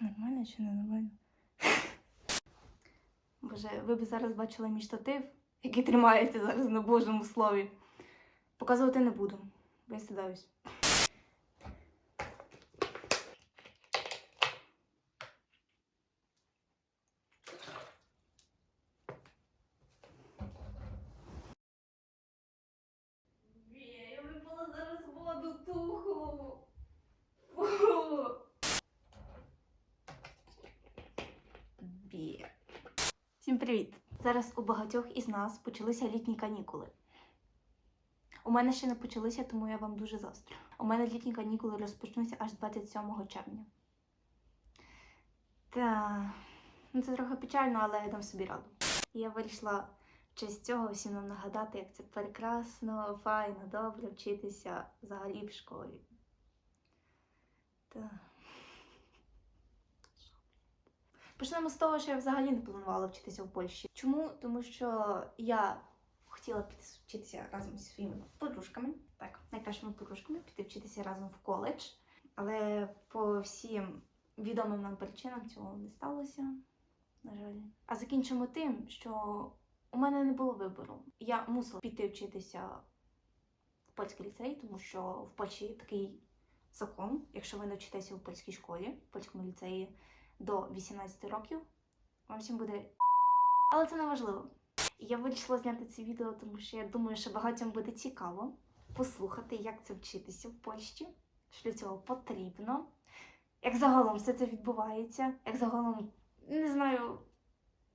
Нормально чи не нормально? Боже, ви б зараз бачили мій штатив, який тримаєте зараз на Божому слові. Показувати не буду, бо я стидаюсь. Я випала зараз воду тухлу. Бі. Всім привіт! Зараз у багатьох із нас почалися літні канікули. У мене ще не почалися, тому я вам дуже заздрю. У мене літні канікули розпочнуться аж 27 червня. Та ну це трохи печально, але я дам собі раду. Я вирішила в честь цього всім нам нагадати, як це прекрасно, файно, добре вчитися взагалі в школі. Та. Почнемо з того, що я взагалі не планувала вчитися в Польщі. Чому? Тому що я хотіла піти вчитися разом зі своїми подружками, так, найкращими подружками, піти вчитися разом в коледж. Але по всім відомим нам причинам цього не сталося, на жаль. А закінчимо тим, що у мене не було вибору. Я мусила піти вчитися в польський ліцей, тому що в Польщі такий закон, якщо ви не вчитеся у польській школі, в польському ліцеї до 18 років, вам всім буде. Але це не важливо. Я вирішила зняти це відео, тому що я думаю, що багатьом буде цікаво послухати, як це вчитися в Польщі, що для цього потрібно, як загалом все це відбувається, як загалом не знаю.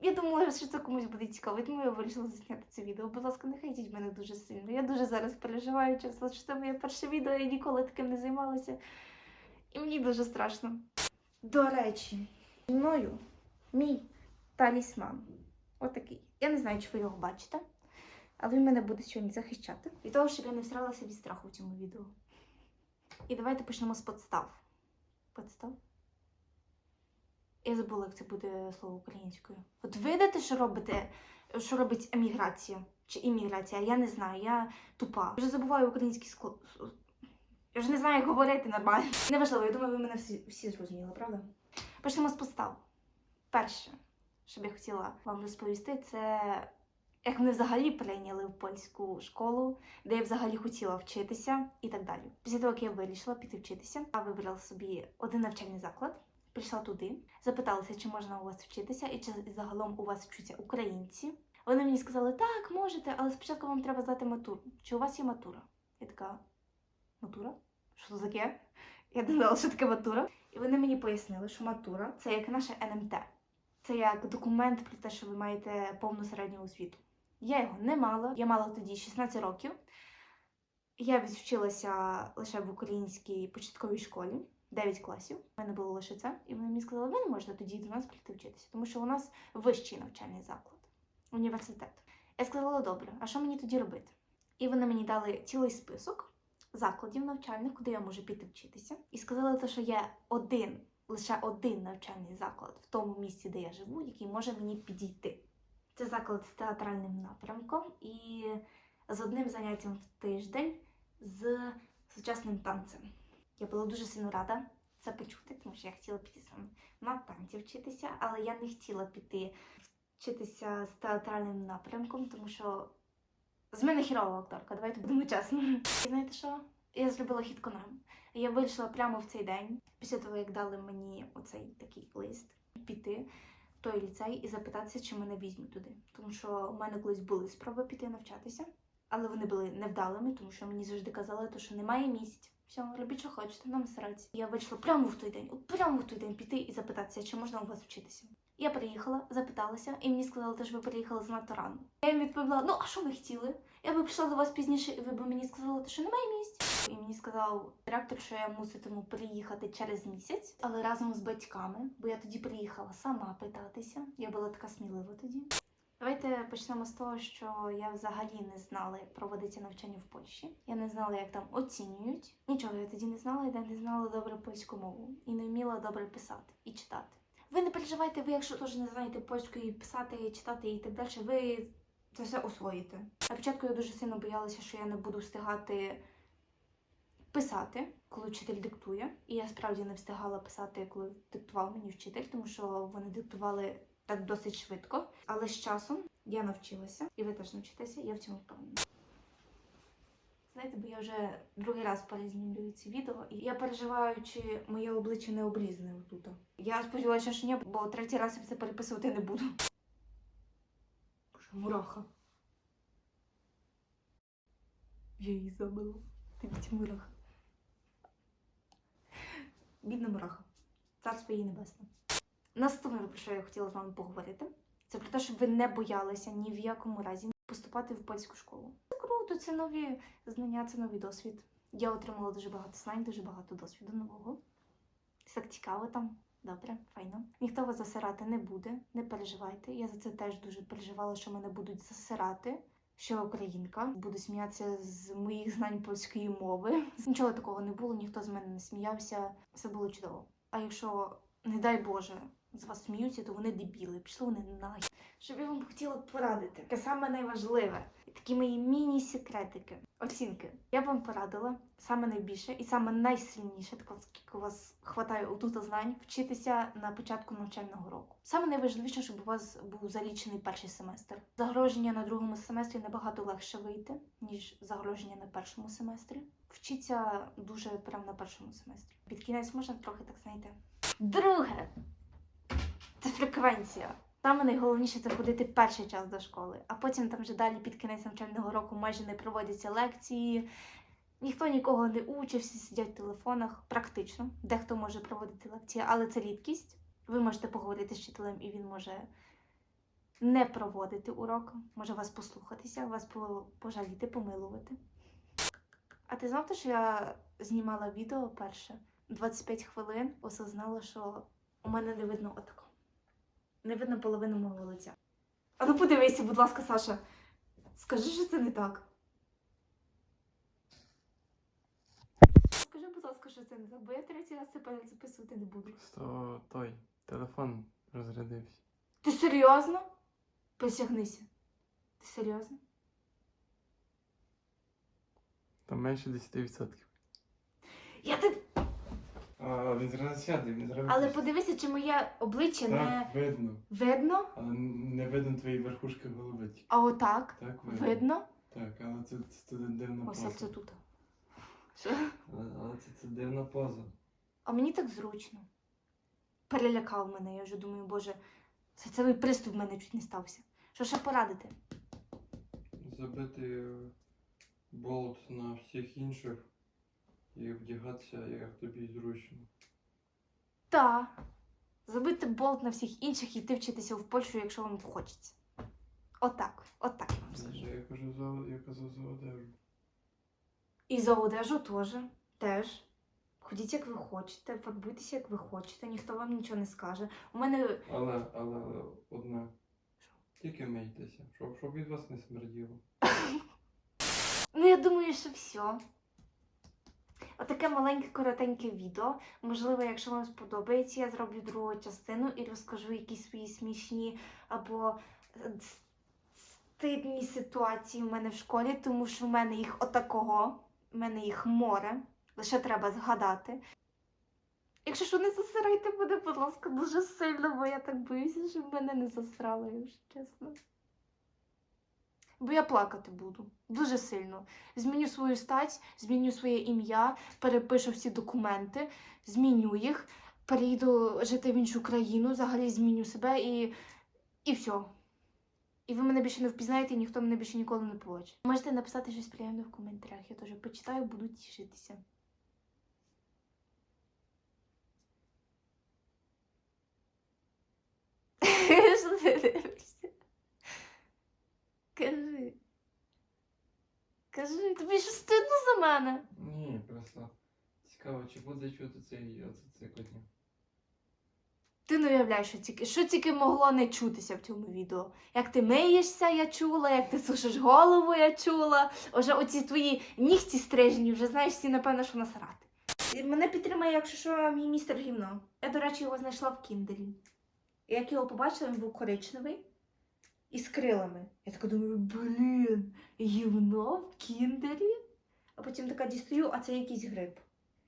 Я думала, що це комусь буде цікаво, тому я вирішила зняти це відео. Будь ласка, не хейтіть мене дуже сильно. Я дуже зараз переживаю через що це моє перше відео, я ніколи таким не займалася. І мені дуже страшно. До речі, мною мій талісман. Отакий. Я не знаю, чи ви його бачите, але він мене буде сьогодні захищати. Від того, щоб я не всралася від страху в цьому відео. І давайте почнемо з подстав. Подстав? Я забула, як це буде слово українською. От видите, що робите, що робить еміграція чи імміграція? Я не знаю, я тупа. Вже забуваю український склад. Я вже не знаю, як говорити нормально. Неважливо, я думаю, ви мене всі, всі зрозуміли, правда? Почнемо з постав. Перше, що б я хотіла вам розповісти, це як мене взагалі прийняли в польську школу, де я взагалі хотіла вчитися і так далі. Після того, як я вирішила піти вчитися, я вибрала собі один навчальний заклад, прийшла туди, запиталася, чи можна у вас вчитися, і чи загалом у вас вчаться українці. Вони мені сказали, так, можете, але спочатку вам треба здати матуру. Чи у вас є матура? Я така, матура? Що це таке? Я не знала, що таке матура. І вони мені пояснили, що матура це як наше НМТ. Це як документ про те, що ви маєте повну середню освіту. Я його не мала. Я мала тоді 16 років. Я відвчилася лише в українській початковій школі, 9 класів. У мене було лише це. І вони мені сказали, ви не можете тоді до нас прийти вчитися, тому що у нас вищий навчальний заклад, університет. Я сказала, добре, а що мені тоді робити? І вони мені дали цілий список закладів навчальних, куди я можу піти вчитися. І сказали, те, що є один, лише один навчальний заклад в тому місці, де я живу, який може мені підійти. Це заклад з театральним напрямком і з одним заняттям в тиждень з сучасним танцем. Я була дуже сильно рада це почути, тому що я хотіла піти саме на танці вчитися, але я не хотіла піти вчитися з театральним напрямком, тому що з мене хірова акторка, давайте будемо чесно. І знаєте що? Я зробила хід конем. Я вийшла прямо в цей день, після того, як дали мені оцей такий лист, піти в той ліцей і запитатися, чи мене візьмуть туди. Тому що у мене колись були спроби піти навчатися, але вони були невдалими, тому що мені завжди казали, що немає місць. Все, робіть, що хочете, нам сраці. Я вирішила прямо в той день, прямо в той день піти і запитатися, чи можна у вас вчитися. Я приїхала, запиталася, і мені сказали, що ви приїхали занадто рано. Я їм відповіла: ну а що ви хотіли? Я би прийшла до вас пізніше, і ви б мені сказали, що немає місць. І мені сказав директор, що я муситиму приїхати через місяць, але разом з батьками, бо я тоді приїхала сама питатися. Я була така смілива тоді. Давайте почнемо з того, що я взагалі не знала, як проводиться навчання в Польщі. Я не знала, як там оцінюють. Нічого я тоді не знала, я не знала добре польську мову і не вміла добре писати і читати. Ви не переживайте, ви, якщо теж не знаєте польської писати, читати і так далі, ви це все освоїте. На початку я дуже сильно боялася, що я не буду встигати писати, коли вчитель диктує. І я справді не встигала писати, коли диктував мені вчитель, тому що вони диктували так досить швидко. Але з часом я навчилася, і ви теж навчитеся, я в цьому впевнена. Знаєте, бо я вже другий раз перезнімлюю ці відео, і я переживаю, чи моє обличчя не обрізане отут. Я сподіваюся, що ні, бо третій раз я це переписувати не буду. Боже, мураха. Я її забила. Дивіться, мураха. Бідна мураха. Царство її небесне. Наступне, про що я хотіла з вами поговорити, це про те, щоб ви не боялися ні в якому разі поступати в польську школу. Це круто, це нові знання, це новий досвід. Я отримала дуже багато знань, дуже багато досвіду нового. Так цікаво там. Добре, файно. Ніхто вас засирати не буде, не переживайте. Я за це теж дуже переживала, що мене будуть засирати. Що я українка, буду сміятися з моїх знань польської мови. Нічого такого не було, ніхто з мене не сміявся, все було чудово. А якщо, не дай Боже, з вас сміються, то вони дебіли, пішли вони нахід. Що б я вам хотіла порадити? Таке саме найважливе, такі мої міні-секретики, оцінки. Я б вам порадила саме найбільше і саме найсильніше, так скільки у вас хватає отут знань, вчитися на початку навчального року. Саме найважливіше, щоб у вас був залічений перший семестр. Загроження на другому семестрі набагато легше вийти, ніж загроження на першому семестрі. Вчіться дуже прямо на першому семестрі. Під кінець можна трохи так знаєте. Друге фреквенція. Саме найголовніше це ходити перший час до школи, а потім там вже далі під кінець навчального року майже не проводяться лекції. Ніхто нікого не учить, всі сидять в телефонах. Практично. Дехто може проводити лекції, але це рідкість. Ви можете поговорити з вчителем, і він може не проводити урок, може вас послухатися, вас пожаліти, помилувати. А ти знав, що я знімала відео перше 25 хвилин, осознала, що у мене не видно отако. Не видно половину мого лиця. А ну подивися, будь ласка, Саша. Скажи, що це не так. Скажи, будь ласка, що це не так, бо я третій раз це перезаписувати не буду. То той телефон розрядився. Ти серйозно? Присягнися. Ти серйозно? Там менше 10%. Я ти... А він зараз сяде, він зараз. Але подивися, чи моє обличчя не Так, видно. видно, Але не видно твої верхушки голови. тільки. а отак Так, видно. видно. Так, але це, це, це дивна Ось поза. це тут. Що? Але, але це, це дивна поза. А мені так зручно. Перелякав мене, я вже думаю, боже, серцевий приступ в мене чуть не стався. Що ще порадити? Забити болт на всіх інших і вдягатися, як тобі зручно. Та. Забити болт на всіх інших і йти вчитися в Польщу, якщо вам хочеться. Отак. Отак я вам скажу. Я кажу за я казав за одежу. І за одежу теж. Теж. Ходіть, як ви хочете, фарбуйтеся, як ви хочете, ніхто вам нічого не скаже. У мене. Але, але, але одне. Тільки мийтеся, щоб, щоб від вас не смерділо. Ну, я думаю, що все. Отаке маленьке коротеньке відео. Можливо, якщо вам сподобається, я зроблю другу частину і розкажу якісь свої смішні або стидні ситуації в мене в школі, тому що в мене їх отакого, в мене їх море. Лише треба згадати. Якщо що, не засирайте мене, будь ласка, дуже сильно, бо я так боюся, щоб мене не засрали, якщо чесно. Бо я плакати буду дуже сильно. Зміню свою стать, зміню своє ім'я, перепишу всі документи, зміню їх, переїду жити в іншу країну, взагалі зміню себе і, і все. І ви мене більше не впізнаєте, і ніхто мене більше ніколи не побачить. Можете написати щось приємне в коментарях, я теж почитаю, буду тішитися. Що ти дивишся? Кажи. Кажи, тобі що стидно за мене? Ні, просто цікаво, чи буде чути цей оце цикотня. Ти не уявляєш, що тільки, що тільки могло не чутися в цьому відео. Як ти миєшся, я чула, як ти сушиш голову, я чула. Уже оці твої нігті стрижені, вже знаєш всі, напевно, що насрати. І Мене підтримає, якщо що, мій містер гівно. Я, до речі, його знайшла в Кіндері. Як його побачила, він був коричневий і з крилами. Я така думаю, блін, гівно в Кіндері? а потім така дістаю, а це якийсь гриб.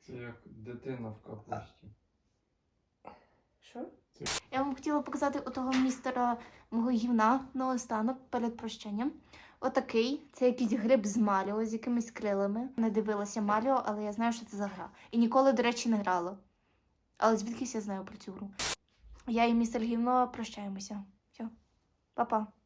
Це як дитина в капусті. Що? Я вам хотіла показати отого містера мого гівна наостанок перед прощанням. Отакий. Це якийсь гриб з Маріо з якимись крилами. Не дивилася Маріо, але я знаю, що це за гра. І ніколи, до речі, не грала. Але звідкись я знаю про цю гру. Я і містер гівно прощаємося. Все. Па-па.